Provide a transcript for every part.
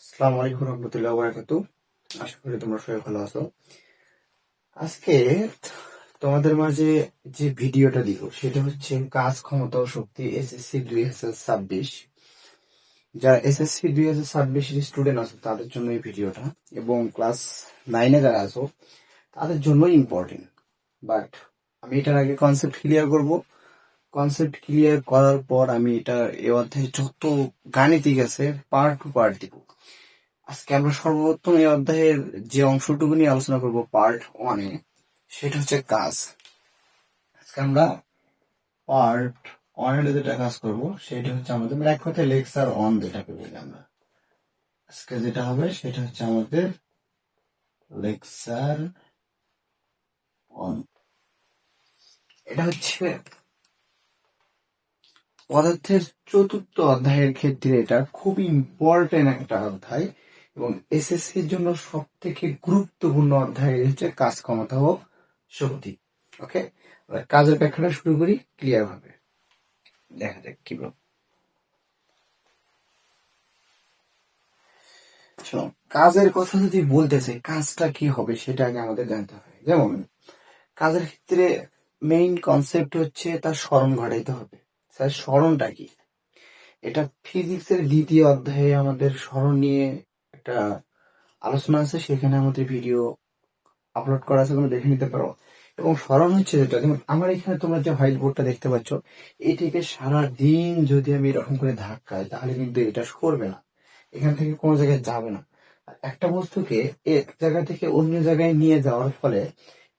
আসসালামু আলাইকুম রহমতুল্লাহ বারাকাতু আশা করি তোমরা সবাই ভালো আছো। আজকে তোমাদের মাঝে যে ভিডিওটা দিব, সেটা হচ্ছে কাজ ক্ষমতা ও শক্তি এসএসসি দুই হাজার ছাব্বিশ। যারা এসএসসি দুই হাজার ছাব্বিশের স্টুডেন্ট আছো, তাদের জন্য এই ভিডিওটা, এবং ক্লাস নাইনে যারা আছো, তাদের জন্য ইম্পর্টেন্ট বাট আমি এটার আগে কনসেপ্ট ক্লিয়ার করব। কনসেপ্ট ক্লিয়ার করার পর আমি এটা এ অধ্যায়ে যত গাণিতিক আছে পার্ট টু পার্ট দিব। আজকে আমরা সর্বপ্রথম এই অধ্যায়ের যে অংশটুকু নিয়ে আলোচনা করব পার্ট ওয়ানে সেটা হচ্ছে কাজ। আজকে আমরা পার্ট ওয়ানের যেটা কাজ করব, সেটা হচ্ছে আমাদের মানে এক কথায় লেকচার অন যেটাকে বলি আমরা। আজকে যেটা হবে, সেটা হচ্ছে আমাদের লেকচার অন এটা হচ্ছে পদার্থের চতুর্থ অধ্যায়ের ক্ষেত্রে এটা খুব ইম্পর্টেন্ট একটা অধ্যায় এবং এসএসসির জন্য সব থেকে গুরুত্বপূর্ণ অধ্যায় হচ্ছে কাজ ক্ষমতা ও শক্তি। ওকে কাজের ব্যাখ্যাটা শুরু করি ক্লিয়ার ভাবে। দেখা যাক কি কাজের কথা যদি বলতে চাই, কাজটা কি হবে সেটা আগে আমাদের জানতে হবে। যেমন, কাজের ক্ষেত্রে মেইন কনসেপ্ট হচ্ছে তার স্মরণ ঘটাইতে হবে। স্যার, স্মরণটা কি? এটা ফিজিক্সের দ্বিতীয় অধ্যায়ে আমাদের স্মরণ নিয়ে একটা আলোচনা আছে, সেখানে আমাদের ভিডিও আপলোড করা আছে, তোমরা দেখে নিতে পারো। এবং স্মরণ হচ্ছে যেটা, যেমন আমার এখানে তোমরা যে হোয়াইট বোর্ডটা দেখতে পাচ্ছ, এটিকে সারা দিন যদি আমি এরকম করে ধাক্কাই তাহলে কিন্তু এটা সরবে না। এখান থেকে কোনো জায়গায় যাবে না। একটা বস্তুকে এক জায়গা থেকে অন্য জায়গায় নিয়ে যাওয়ার ফলে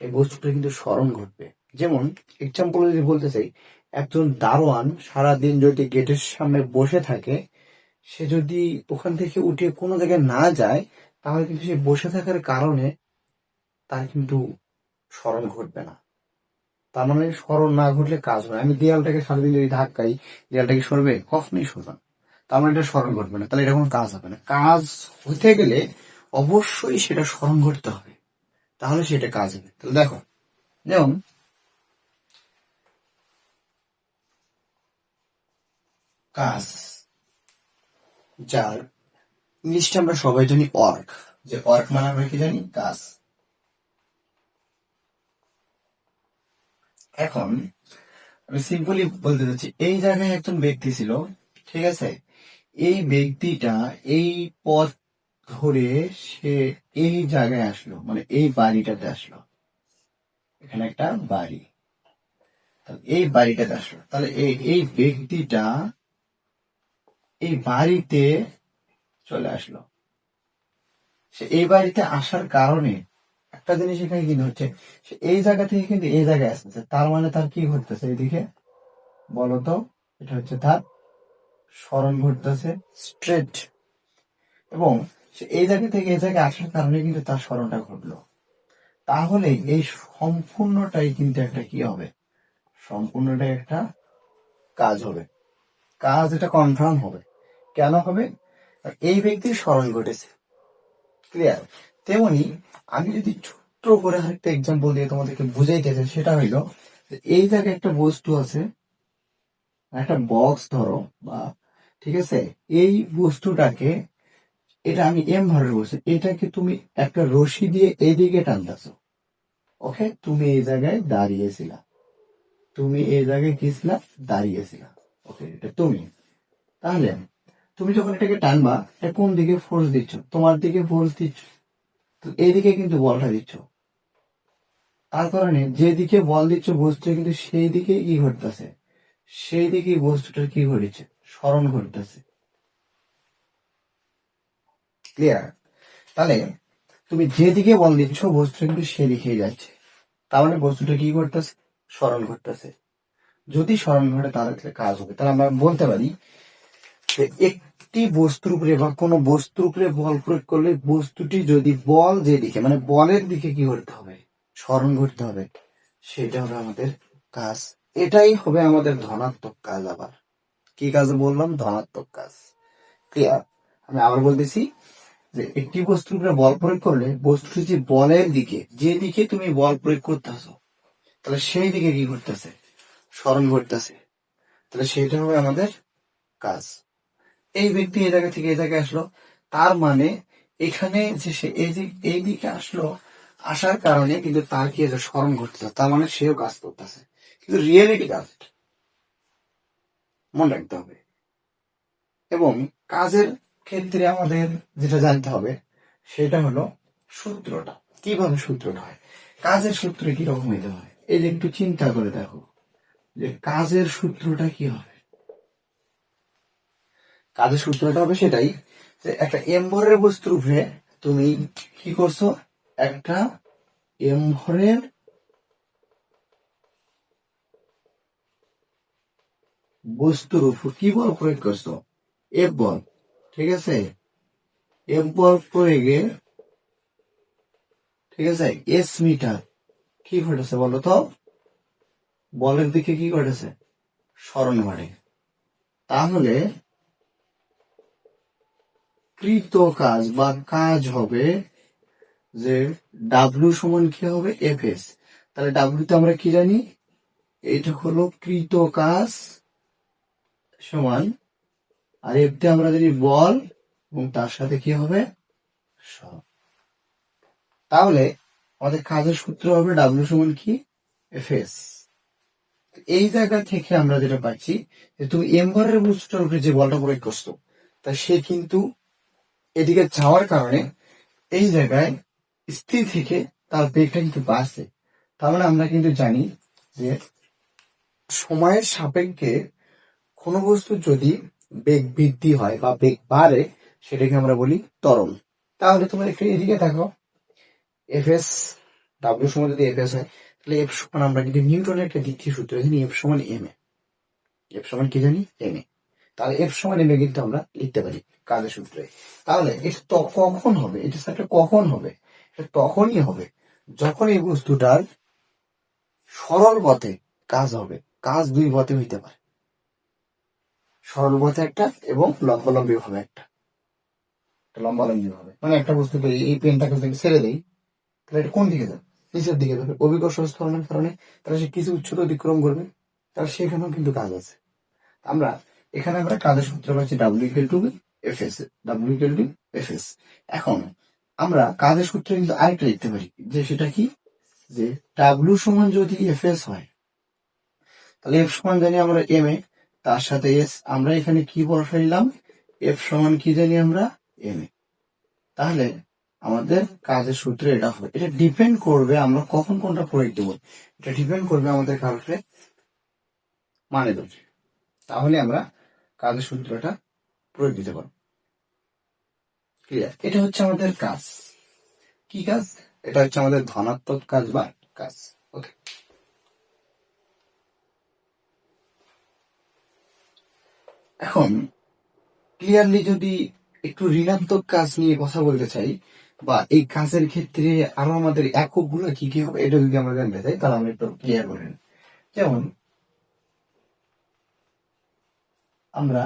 এই বস্তুটা কিন্তু স্মরণ ঘটবে। যেমন এক্সাম্পল যদি বলতে চাই একজন দারোয়ান সারাদিন যদি গেটের সামনে বসে থাকে, সে যদি ওখান থেকে উঠে কোনো জায়গায় না যায়, তাহলে কিন্তু সে বসে থাকার কারণে তার কিন্তু স্মরণ ঘটবে না। তার মানে স্মরণ না ঘটলে কাজ হবে আমি দেয়ালটাকে সারাদিন যদি ধাক্কাই, দেয়ালটাকে সরবে, কখনোই সরবে না। তার মানে এটা স্মরণ ঘটবে না। তাহলে এটা কোনো কাজ হবে না। কাজ হতে গেলে অবশ্যই সেটা স্মরণ ঘটতে হবে। তাহলে সেটা কাজ হবে। তাহলে দেখো, যেমন কাজ, যার ইংলিশটা আমরা সবাই জানি ওয়ার্ক যে ওয়ার্ক মানে আমরা কি জানি? কাজ. এখন আমি সিম্পলি বলতে চাচ্ছি, এই জায়গায় একজন ব্যক্তি ছিল, ঠিক আছে? এই ব্যক্তিটা এই পথ ধরে সে এই জায়গায় আসলো মানে এই বাড়িটাতে আসলো। এখানে একটা বাড়ি। এই বাড়িটাতে আসলো। তাহলে এই এই ব্যক্তিটা এই বাড়িতে চলে আসলো। সে এই বাড়িতে আসার কারণে একটা জিনিস এখানে কিন্তু হচ্ছে, সে এই জায়গা থেকে কিন্তু এই জায়গায় আসতেছে। তার মানে তার কি ঘটতেছে এইদিকে বলতো, এটা হচ্ছে তার স্মরণ ঘটতেছে স্ট্রেট এবং সে এই জায়গা থেকে এই জায়গায় আসার কারণে কিন্তু তার স্মরণটা ঘটলো। তাহলে এই সম্পূর্ণটাই কিন্তু একটা কি হবে? সম্পূর্ণটাই একটা কাজ হবে। কাজ এটা কনফার্ম হবে। কেন হবে? এই ব্যক্তির স্মরণ ঘটেছে। ক্লিয়ার তেমনি আমি যদি ছোট্ট করে আরেকটা এক্সাম্পল দিয়ে তোমাদেরকে বুঝাইতে চাই, সেটা হইল এই জায়গায় একটা বস্তু আছে, একটা বক্স ধরো, বা ঠিক আছে? এই বস্তুটাকে, এটা আমি এম ভাবে বলছি এটাকে তুমি একটা রশি দিয়ে এইদিকে টানতেছো। ওকে তুমি এই জায়গায় দাঁড়িয়েছিলা। তুমি এই জায়গায় গেছিলা দাঁড়িয়েছিলা। ওকে এটা তুমি। তাহলে তুমি যখন এটাকে টানবা, এটা কোন দিকে ফোর্স দিচ্ছ? তোমার দিকে ফোর্স দিচ্ছ। তো এইদিকে কিন্তু বলটা দিচ্ছ। তার কারণে যেদিকে বল দিচ্ছ বস্তু কিন্তু সেই দিকে কি ঘটতেছে? সেই দিকে বস্তুটার কি ঘটেছে? স্মরণ ঘটতেছে। ক্লিয়ার তাহলে তুমি যেদিকে বল দিচ্ছ বস্তুটা কিন্তু সেদিকেই যাচ্ছে। তার মানে বস্তুটা কি করতেছে স্মরণ ঘটতেছে। যদি স্মরণ ঘটে তাহলে কাজ হবে। তাহলে আমরা বলতে পারি যে একটি বস্তুর উপরে বা কোনো বস্তুর উপরে বল প্রয়োগ করলে বস্তুটি যদি বল যেদিকে মানে বলের দিকে কি করতে হবে? স্মরণ করতে হবে। সেটা হবে আমাদের কাজ। এটাই হবে আমাদের ধনাত্মক কাজ আবার। কি কাজ বললাম? ধনাত্মক কাজ। ক্লিয়ার আমি আবার বলতেছি যে একটি বস্তুর উপরে বল প্রয়োগ করলে বস্তুটি যে বলের দিকে, যে দিকে তুমি বল প্রয়োগ করতেছো, তাহলে সেই দিকে কি করতেছে? স্মরণ করতেছে। তাহলে সেটা হবে আমাদের কাজ। এই ব্যক্তি এই জায়গা থেকে এই জায়গায় আসলো। তার মানে এখানে যে সে এই দিক আসলো, আসার কারণে কিন্তু তার কি স্মরণ ঘটতেছে তার মানে সেও কাজ করতেছে। কিন্তু রিয়েলিটি কাজ মনে রাখতে হবে। এবং কাজের ক্ষেত্রে আমাদের যেটা জানতে হবে, সেটা হলো সূত্রটা। কীভাবে সূত্রটা হয়? কাজের সূত্র কীরকম হইতে হয়? এই যে একটু চিন্তা করে দেখো। যে কাজের সূত্রটা কি হবে কাজের সূত্রটা হবে সেটাই যে একটা এমভরের বস্তুর উপরে তুমি কি করছ? একটা এমভরের বস্তুর উপর কি বল প্রয়োগ করছ? এফ বল, ঠিক আছে? এফ বল প্রয়োগে, ঠিক আছে? এস মিটার, কি ঘটেছে বলো তো? বলের দিকে কি ঘটেছে? স্মরণ ঘটে তাহলে কৃত কাজ বা কাজ হবে যে ডাব্লিউ সমান কি হবে? এফ এস তাহলে ডাব্লিউ তে আমরা কি জানি? এটা হলো কৃত কাজ সমান, আর এফ তে আমরা জানি বল, এবং তার সাথে কি হবে? সব। তাহলে আমাদের কাজের সূত্র হবে ডাব্লিউ সমান কি? এফ এস এই জায়গা থেকে আমরা যেটা পাচ্ছি, যে তুমি এমভারের বস্তুটার উপরে যে বলটা প্রয়োগ করছ, তা সে কিন্তু এদিকে যাওয়ার কারণে এই জায়গায় স্থির থেকে তার বেগটা কিন্তু বাড়ছে মানে আমরা কিন্তু জানি যে সময়ের সাপেক্ষে কোনো বস্তু যদি বেগ বৃদ্ধি হয় বা বেগ বাড়ে, সেটাকে আমরা বলি ত্বরণ। তাহলে তোমরা একটু এদিকে দেখো। এফ এস ডাব্লিউ সমান যদি এফ এস হয়, তাহলে এফ সমান আমরা কিন্তু নিউটনের একটা দ্বিতীয় সূত্র জানি এফ সমান এম এ এফ সমান কি জানি? এম এ তাহলে এফ সময় এ কিন্তু আমরা লিখতে পারি কাজের সূত্রে। তাহলে এটা কখন হবে? এটা স্যারটা কখন হবে? এটা তখনই হবে যখন এই বস্তুটার সরল পথে কাজ হবে। কাজ দুই পথে হইতে পারে। সরল পথে একটা এবং লম্বালম্বী ভাবে একটা। লম্বালম্বী ভাবে। মানে একটা বস্তুকে এই পেনটাকে যদি ছেড়ে দেই, তাহলে এটা কোন দিকে যাবে? নিচের দিকে যাবে। অভিকর্ষ স্থলনের কারণে তারা সে কিছু উচ্চতা অতিক্রম করবে তাহলে সেখানেও কিন্তু কাজ আছে। আমরা এখানে আমরা কাজের সূত্র পাচ্ছি? W equal to F S W equal to F S এখন আমরা কাজের সূত্রে কিন্তু আরেকটা লিখতে পারি, যে সেটা কি? যে ডাব্লিউ সমান যদি এফ এস হয়, তাহলে এফ সমান জানি আমরা এম এ, তার সাথে এস আমরা এখানে কি বসাইলাম এফ সমান কি জানি আমরা? M A. তাহলে আমাদের কাজের সূত্র এটা হবে? এটা ডিপেন্ড করবে আমরা কখন কোনটা প্রয়োগ দেবো। এটা ডিপেন্ড করবে আমাদের কারণে মানে দেবে তাহলে আমরা কাজের সূত্রটা প্রয়োগ দিতে পারব ক্লিয়ার এটা হচ্ছে আমাদের কাজ। কি কাজ? এটা হচ্ছে আমাদের ধনাত্মক কাজ বা কাজ। ওকে এখন ক্লিয়ারলি যদি একটু ঋণাত্মক কাজ নিয়ে কথা বলতে চাই, বা এই কাজের ক্ষেত্রে আরও আমাদের এককগুলো কি কি হবে, এটা যদি আমরা জানতে চাই, তাহলে আমরা একটু ক্লিয়ার করে নিই। যেমন আমরা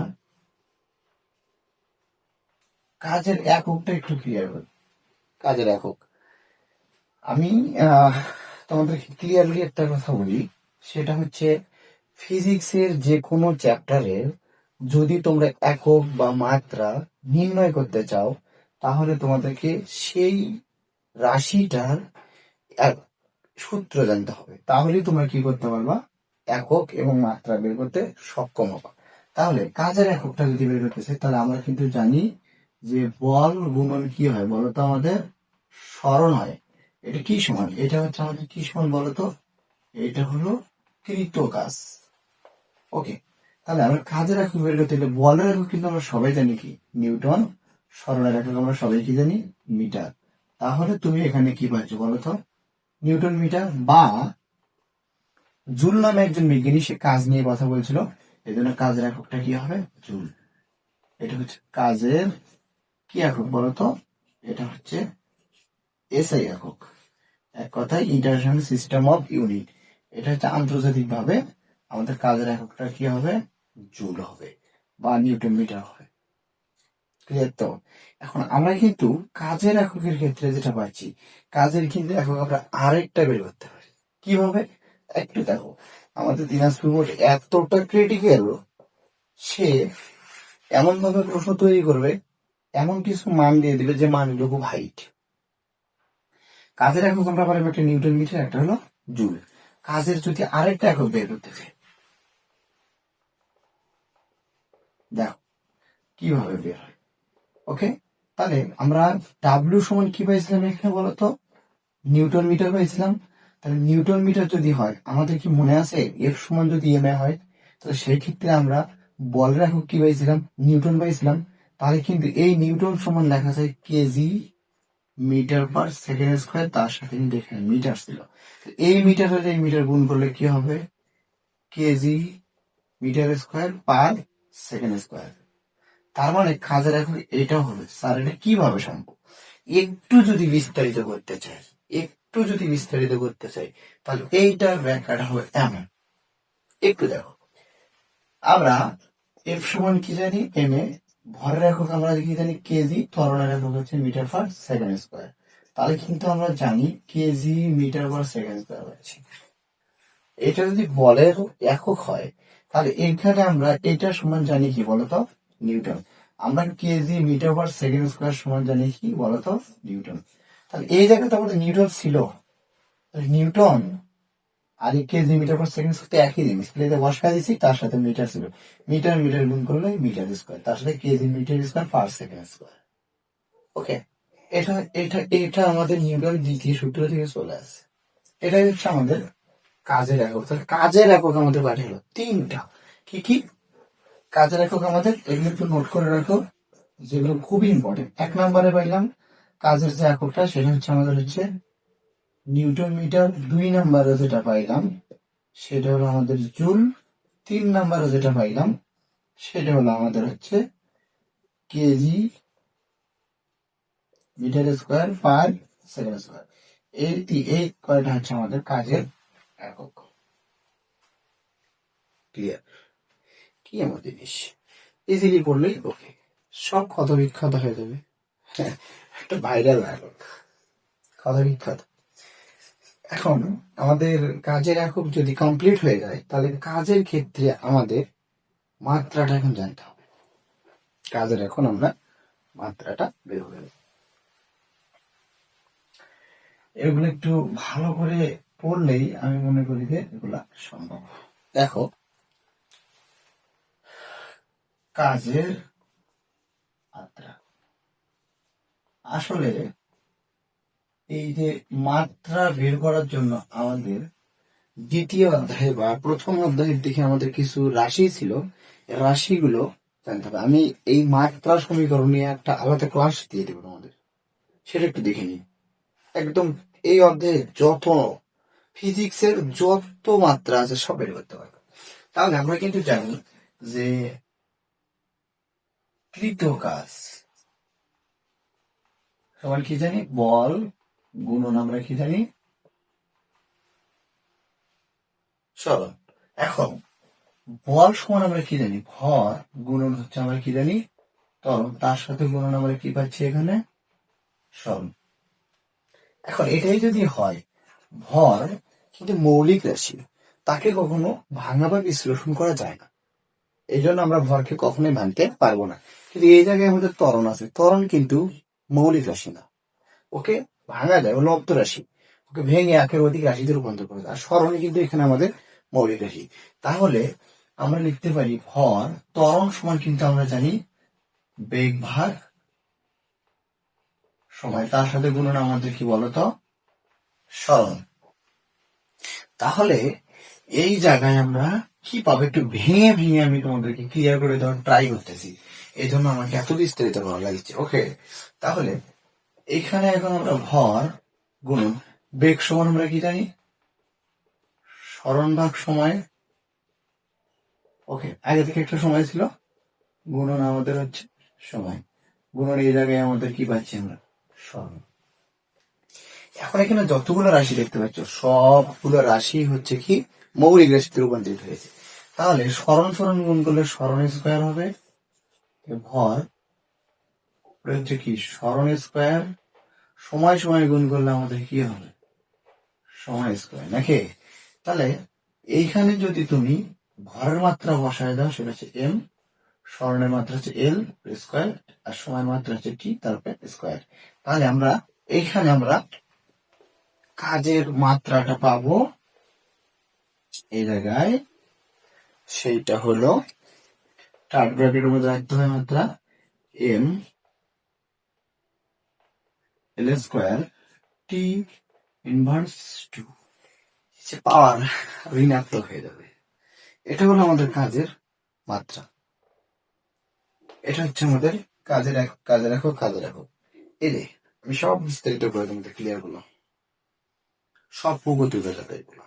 কাজের এককটা একটু ক্লিয়ার করি। কাজের একক আমি আহ, তোমাদেরকে ক্লিয়ারলি একটা কথা বলি সেটা হচ্ছে ফিজিক্সের যে কোনো চ্যাপ্টারের যদি তোমরা একক বা মাত্রা নির্ণয় করতে চাও তাহলে তোমাদেরকে সেই রাশিটার এক সূত্র জানতে হবে। তাহলেই তোমরা কি করতে পারবা? একক এবং মাত্রা বের করতে সক্ষম হবা। তাহলে কাজের এককটা যদি বের করতে চাই তাহলে আমরা কিন্তু জানি যে বল গুণন কি হয়? বলতো আমাদের, স্মরণ হয়। এটা কি সমান? এটা হচ্ছে আমাদের কি সমান বলতো এটা হলো কৃত কাজ। ওকে, তাহলে আমরা কাজের একক বের করতে গেলে বলের একক কিন্তু আমরা সবাই জানি কি? নিউটন। স্মরণের একক আমরা সবাই কি জানি? মিটার। তাহলে তুমি এখানে কি পাচ্ছ বলতো নিউটন মিটার বা জুল নামে একজন বিজ্ঞানী সে কাজ নিয়ে কথা বলছিল। এই জন্য কাজের এককটা কি হবে? জুল। এটা হচ্ছে কাজের কি একক বলতো? এটা হচ্ছে এসআই একক। এক কথায় ইন্টারন্যাশনাল সিস্টেম অফ ইউনিট। এটা হচ্ছে আন্তর্জাতিক ভাবে আমাদের কাজের এককটা কি হবে? জুল হবে বা নিউটন মিটার হবে। তো? এখন আমরা কিন্তু কাজের এককের ক্ষেত্রে যেটা পাচ্ছি, কাজের কিন্তু একক আমরা আরেকটা বের করতে পারি। কীভাবে? একটু দেখো। আমাদের দিনাজপুর এতটা ক্রিটিক্যাল সে এমন ভাবে প্রশ্ন তৈরি করবে, এমন কিছু মান দিয়ে দিবে যে মানগুলো খুব হাইট কাজের একক আমরা পারব একটা নিউটন মিটার একটা হলো জুল কাজের যদি আরেকটা একক বের করতে চাই, দেখো, কীভাবে বের হয়? ওকে তাহলে আমরা ডাব্লিউ সমান কি পাইছিলাম এখানে বলতো? নিউটন মিটার পাইছিলাম। তাহলে নিউটন মিটার যদি হয়, আমাদের কি মনে আছে? এফ সমান যদি এম এ হয়, তাহলে সেই ক্ষেত্রে আমরা বলের একক কি পাইছিলাম? নিউটন পাইছিলাম। তাহলে কিন্তু এই নিউটন সমান লেখা যায় KG meter per second square, তার সাথে কিন্তু এখানে মিটার ছিল। এই মিটার এই মিটার গুণ করলে কি হবে? KG meter square per second square. তার মানে কাজের এখন এটাও হবে। স্যার, এটা কীভাবে সম্ভব? একটু যদি বিস্তারিত করতে চাই একটু যদি বিস্তারিত করতে চাই, তাহলে এইটার ব্যাখ্যাটা হবে এমন একটু দেখো। আমরা এফ সমান কি জানি? এম এ ভরের একক আমরা কি জানি কেজি ত্বরণের একক হচ্ছে মিটার পার সেকেন্ড স্কোয়ার তাহলে কিন্তু আমরা জানি KG meter per second square হচ্ছে এটা যদি বলের একক হয়, তাহলে এখানে আমরা এটা সমান জানি কি বলতো? নিউটন। আমরা KG meter per second square সমান জানি কি বলতো? নিউটন। তাহলে এই জায়গাতে আমাদের নিউটন ছিল। নিউটন আর KG meter per second square একই জিনিস। প্লেতে বসা দিছি, তার সাথে মিটার ছিল। মিটার মিটার গুণ করলে মিটার স্কোয়ার, তার সাথে KG meter square per second square. Okay? এটা এটা এটা আমাদের নিউটন দ্বিতীয় সূত্র থেকে চলে আসে এটাই হচ্ছে আমাদের কাজের একক। তাহলে কাজের একক আমাদের হলো তিনটা। কি কি? কাজের একক আমাদের এগুলো একটু নোট করে রাখো, যেগুলো খুবই ইম্পর্টেন্ট এক নম্বরে পাইলাম কাজের যে এককটা সেটা হচ্ছে আমাদের হচ্ছে নিউটন মিটার দুই নম্বরে যেটা পাইলাম সেটা হলো আমাদের জুল। তিন নম্বরে যেটা পাইলাম সেটা হলো আমাদের হচ্ছে KG meter square per second square. এই এই কয়টা হচ্ছে আমাদের কাজের একক। ক্লিয়ার কি এমন জিনিস। ইজিলি করলেই ওকে সব ক্ষত বিখ্যাত হয়ে যাবে। হ্যাঁ, একটা ভাইরাল ক্ষত বিখ্যাত। এখন আমাদের কাজের একক যদি কমপ্লিট হয়ে যায়, তাহলে কাজের ক্ষেত্রে আমাদের মাত্রাটা এখন জানতে হবে। কাজের এখন আমরা মাত্রাটা বের নেব। এগুলো একটু ভালো করে পড়লেই আমি মনে করি যে এগুলা সম্ভব দেখো, কাজের মাত্রা। আসলে এই যে মাত্রা বের করার জন্য আমাদের দ্বিতীয় অধ্যায় বা প্রথম অধ্যায়ের দিকে আমাদের কিছু রাশি ছিল রাশিগুলো জানতে হবে। আমি এই মাত্রা সমীকরণ নিয়ে একটা আলাদা ক্লাস দিয়ে দেবো তোমাদের। সেটা একটু দেখে নিই। একদম এই অধ্যায়ে যত ফিজিক্সের যত মাত্রা আছে সব বের করতে পারবে তাহলে আমরা কিন্তু জানি যে কৃত কাজ সবার কি জানি? বল, গুণন আমরা কি জানি? চলো, এখন বল সমান আমরা কি জানি? ভর, গুণন হচ্ছে আমরা কি জানি? তরণ, তার সাথে গুণন আমরা কি পাচ্ছি এখানে? সরণ। এখন এটাই যদি হয়, ভর কিন্তু মৌলিক রাশি, তাকে কখনো ভাঙা বা বিশ্লেষণ করা যায় না। এই জন্য আমরা ভরকে কখনোই ভাঙতে পারব না। কিন্তু এই জায়গায় আমাদের তরণ আছে। তরণ কিন্তু মৌলিক রাশি না। ওকে? ভাঙা যায় ও লব্ধ রাশি। ওকে ভেঙে একের অধিক রাশিতে রূপান্তর করে আর স্মরণে কিন্তু এখানে আমাদের মৌলিক রাশি। তাহলে আমরা লিখতে পারি ভর, ত্বরণ সমান কিন্তু আমরা জানি বেগ ভার সময়। তার সাথে গুণন আমাদের কি বলতো? স্মরণ। তাহলে এই জায়গায় আমরা কি পাবো? একটু ভেঙে ভেঙে আমি তোমাদেরকে ক্লিয়ার করে দেওয়ার ট্রাই করতেছি। এই জন্য আমাকে এত বিস্তারিত ভালো লাগছে। ওকে, তাহলে এখানে এখন আমরা ভর গুণন বেগ সমান আমরা কি জানি? স্মরণ ভাগ সময়। ওকে, আগে থেকে একটা সময় ছিল। গুণন আমাদের হচ্ছে সময়। গুণন এই জায়গায় আমাদের কি পাচ্ছি আমরা? স্মরণ। এখন এখানে যতগুলো রাশি দেখতে পাচ্ছ, সবগুলো রাশি হচ্ছে কি মৌলিক রাশিতে রূপান্তরিত হয়েছে। তাহলে স্মরণ স্মরণ গুণ করলে স্মরণ স্কোয়ার হবে উপরে হচ্ছে কি? স্মরণ স্কোয়ার। সময় সময় গুণ করলে আমাদের কি হবে? সময় স্কোয়ার। নাকি? তাহলে এইখানে যদি তুমি ভরের মাত্রা বসায় দাও, সেটা হচ্ছে এম স্মরণের মাত্রা হচ্ছে এল স্কোয়ার, আর সময়ের মাত্রা হচ্ছে টি তারপরে স্কোয়ার। তাহলে আমরা, এইখানে আমরা কাজের মাত্রাটা পাবো এই জায়গায়। সেইটা হলো থার্ড ব্র্যাকেটের মধ্যে রাখতে হয় মাত্রা M L square T inverse two সে পাওয়ার ঋণাত্মক হয়ে যাবে। এটা হলো আমাদের কাজের মাত্রা। এটা হচ্ছে আমাদের কাজে একক কাজে রাখো কাজে রাখো এই যে, আমি সব বিস্তারিত করে তোমাদের ক্লিয়ার করলাম। সব প্রগতি হয়ে যাবে এগুলো।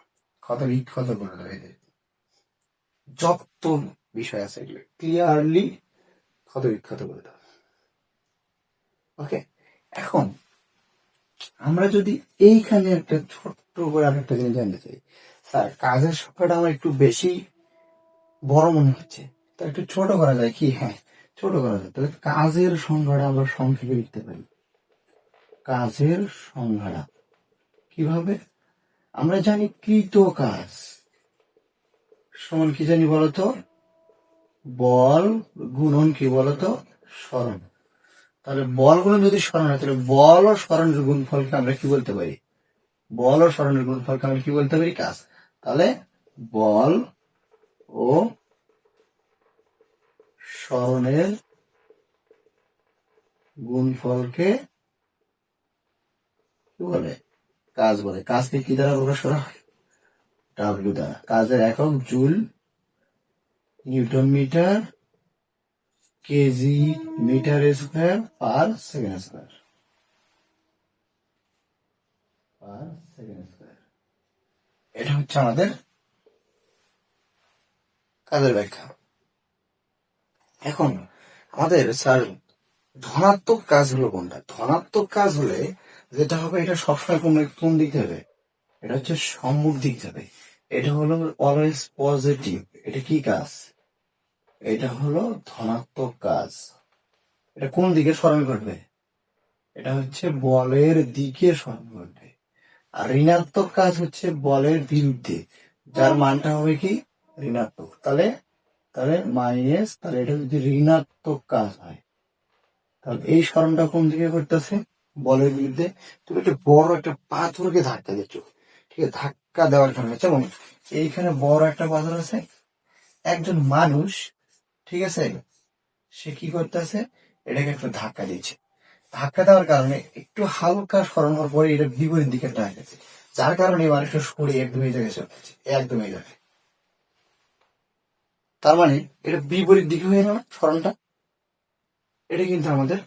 বিখ্যাত করে দেবে এই যত বিষয় আছে এগুলো। ক্লিয়ারলি ক্ষত বিখ্যাত করে দেবে ওকে এখন আমরা যদি এইখানে একটা ছোট্ট করে আর একটা জিনিস জানতে চাই। স্যার, কাজের সংখ্যাটা আমার একটু বেশি বড় মনে হচ্ছে। তা একটু ছোট করা যায় কি? হ্যাঁ ছোট করা যায়। তাহলে কাজের সংখ্যাটা আমরা সংক্ষেপে লিখতে পারি। কাজের সংখ্যাটা কীভাবে? আমরা জানি কৃত কাজ। সমান কি জানি বলতো? বল গুণন কি বলতো? স্মরণ। তাহলে বল গুণন যদি স্মরণ হয়, তাহলে বল ও স্মরণের গুণফলকে আমরা কি বলতে পারি? বল ও স্মরণের গুণফলকে আমরা কি বলতে পারি? কাজ। তাহলে বল ও স্মরণের গুণফলকে কি বলে? কাজ বলে। কাজকে কি দ্বারা প্রকাশ করা হয়? ডাব্লিউ দ্বারা। কাজের একক joule newton meter KG meter square per second square. এটা হচ্ছে আমাদের কাজের ব্যাখ্যা। এখন আমাদের স্যার, ধনাত্মক কাজ হলো কোনটা? ধনাত্মক কাজ হলে যেটা হবে, এটা সবসময় কোন কোন দিক যাবে? এটা হচ্ছে সম্মুখ দিক যাবে। এটা হলো অলওয়েজ পজিটিভ এটা কি কাজ? এটা হলো ধনাত্মক কাজ। এটা কোন দিকে স্মরণ করবে এটা হচ্ছে বলের দিকে স্মরণ করবে আর ঋণাত্মক কাজ হচ্ছে বলের বিরুদ্ধে, যার মানটা হবে কি? ঋণাত্মক। তাহলে তাহলে মাইনাস তাহলে এটা যদি ঋণাত্মক কাজ হয়, তাহলে এই স্মরণটা কোন দিকে করতেছে বলের বিরুদ্ধে। তুমি একটা বড় একটা পাথরকে ধাক্কা দিচ্ছ। ঠিক আছে, ধাক্কা দেওয়ার কারণে যেমন, এইখানে বড় একটা পাথর আছে। একজন মানুষ ঠিক আছে? সে কি করতেছে? এটাকে একটু ধাক্কা দিয়েছে। ধাক্কা দেওয়ার কারণে একটু হালকা হওয়ার পরে এটা বিপরীত দিকে টাকা গেছে। যার কারণে মানুষটা সরে একদম এই জায়গায় চলে গেছে। একদম এই জায়গায়। তার মানে এটা বিপরীত দিকে হয়ে গেল না স্মরণটা। এটা কিন্তু আমাদের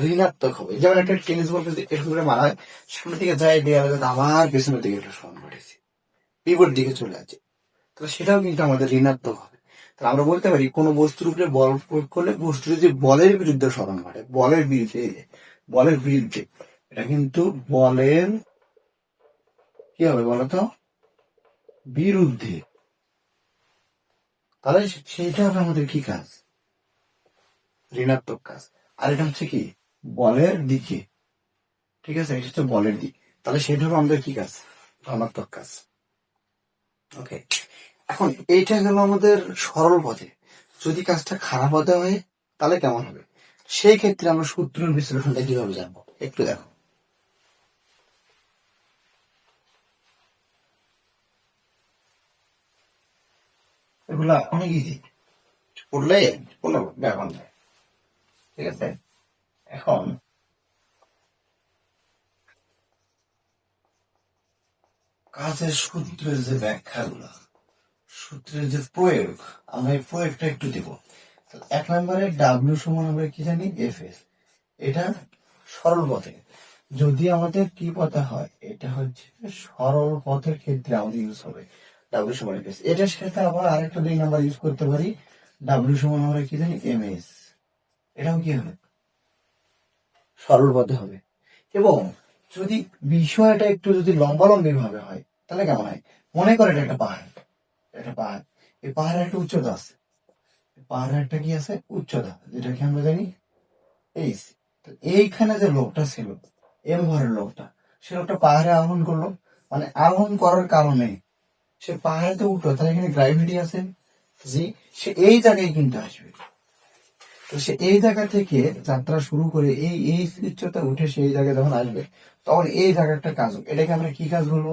ঋণাত্মক হবে। যেমন একটা টেনিস বল যদি এরকম করে মারা হয়, সামনের দিকে যায় দেওয়া যায় আবার পেছনের দিকে একটা স্মরণ ঘটেছে। বিপরীত দিকে চলে যাচ্ছে। তাহলে সেটাও কিন্তু আমাদের ঋণাত্মক হবে। তাহলে আমরা বলতে পারি, কোনো বস্তুর উপরে বল প্রয়োগ করলে বস্তু যদি বলের বিরুদ্ধে স্মরণ ঘটে, বলের বিরুদ্ধে বলের বিরুদ্ধে। এটা কিন্তু বলের, কি হবে বলতো? বিরুদ্ধে। তাহলে সেইটা হবে আমাদের কি কাজ? ঋণাত্মক কাজ। আর এটা হচ্ছে কি? বলের দিকে। ঠিক আছে? এটা হচ্ছে বলের দিক। তাহলে সেটা হবে আমাদের কি কাজ? ধনাত্মক কাজ। ওকে এখন এইটা গেল আমাদের সরল পথে। যদি কাজটা খারাপ হতে হয়, তাহলে কেমন হবে? সেই ক্ষেত্রে আমরা সূত্রের বিশ্লেষণটা কীভাবে জানব? একটু দেখো। এগুলা অনেক ইজি পড়লে কোনো ব্যাপার নেই। ঠিক আছে? এখন কাজের সূত্রের যে ব্যাখ্যাগুলো সূত্রের যে প্রয়োগ, আমরা এই প্রয়োগটা একটু দিব। এক নম্বরে ডাব্লিউ সমান আমরা কি জানি? এফ এস এটা সরল পথে। যদি আমাদের কি পথে হয়, এটা হচ্ছে সরল পথের ক্ষেত্রে আমাদের ইউজ হবে ডাব্লিউ সমান এফ এস এটার সাথে আবার আরেকটা দুই নাম্বার ইউজ করতে পারি। ডাব্লিউ সমান আমরা কি জানি? এম এস এটাও কি হবে? সরল পথে হবে। এবং যদি বিষয়টা একটু যদি লম্বালম্বি ভাবে হয়, তাহলে কেমন হয়? মনে করে এটা একটা পাহাড়। একটা পাহাড়। এই পাহাড়ের একটা উচ্চতা আছে। পাহাড়ের একটা কি আছে? উচ্চতা। যেটাকে আমরা জানি এই তো এইখানে যে লোকটা ছিল এম ঘরের লোকটা, সে লোকটা পাহাড়ে আরোহণ করল। মানে আরোহণ করার কারণে সে পাহাড়ে তো উঠল। তাহলে এখানে গ্রাভিটি আছে। জি, সে এই জায়গায় কিন্তু আসবে। তো সে এই জায়গা থেকে যাত্রা শুরু করে এই এই উচ্চতা উঠে সেই জায়গায় যখন আসবে, তখন এই জায়গা একটা কাজ এটাকে আমরা কি কাজ বলব?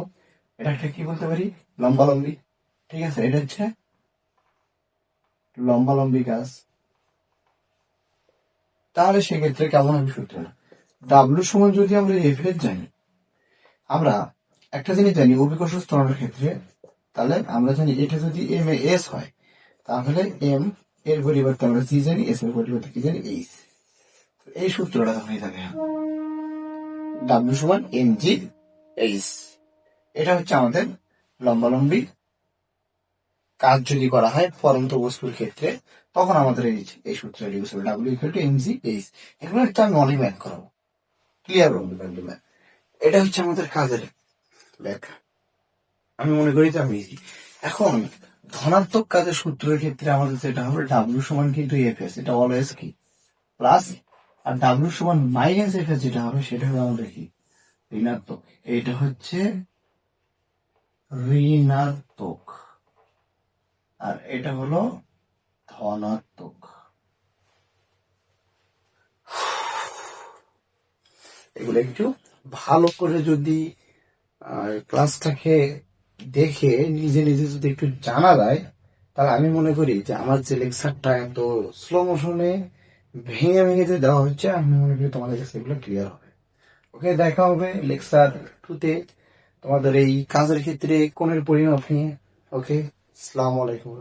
এটা একটা কি বলতে পারি? লম্বা লম্বি। ঠিক আছে, এটা হচ্ছে লম্বা লম্বি কাজ তাহলে সেক্ষেত্রে কেমন হবে সূত্র? ডাব্লু সমান যদি আমরা এফ এর জানি, আমরা একটা জিনিস জানি, অভিকর্ষ স্তরণের ক্ষেত্রে, তাহলে আমরা জানি এটা যদি এম এ এস হয়, তাহলে এম এর পরিবর্তে আমরা জি জানি এস এর পরিবর্তে কি জানি? এইচ এই সূত্রটা তখনই থাকে। ডাব্লু সমান এম জি এইচ এটা হচ্ছে আমাদের লম্বালম্বি কাজ যদি করা হয় পরন্ত বস্তুর ক্ষেত্রে, তখন আমাদের এই এই সূত্রটি ইউজ হবে W equal to M G H এগুলো হচ্ছে আমি অনলি ম্যাথ করাবো। ক্লিয়ার হবে ম্যাথ এটা হচ্ছে আমাদের কাজের ব্যাখ্যা আমি মনে করি যে আমি। এখন ধনাত্মক কাজের সূত্রের ক্ষেত্রে আমাদের যেটা হবে ডাব্লিউ সমান কিন্তু এফ এস এটা অলওয়েজ কি? প্লাস আর ডাব্লিউ সমান মাইনাস এফ এস যেটা হবে, সেটা হবে আমাদের কি? ঋণাত্মক। এটা হচ্ছে ঋণাত্মক। আর এটা হলো ধনাত্মক। এগুলো একটু ভালো করে যদি ক্লাসটাকে দেখে নিজে নিজে যদি একটু জানা যায়, তাহলে আমি মনে করি যে আমার যে লেকচারটা এত স্লো মোশনে ভেঙে ভেঙে যে দেওয়া হচ্ছে, আমি মনে করি তোমাদের কাছে এগুলো ক্লিয়ার হবে। ওকে দেখা হবে লেকচার টুতে তোমাদের এই কাজের ক্ষেত্রে কোনের পরিমাপ নিয়ে। ওকে আসসালামু আলাইকুম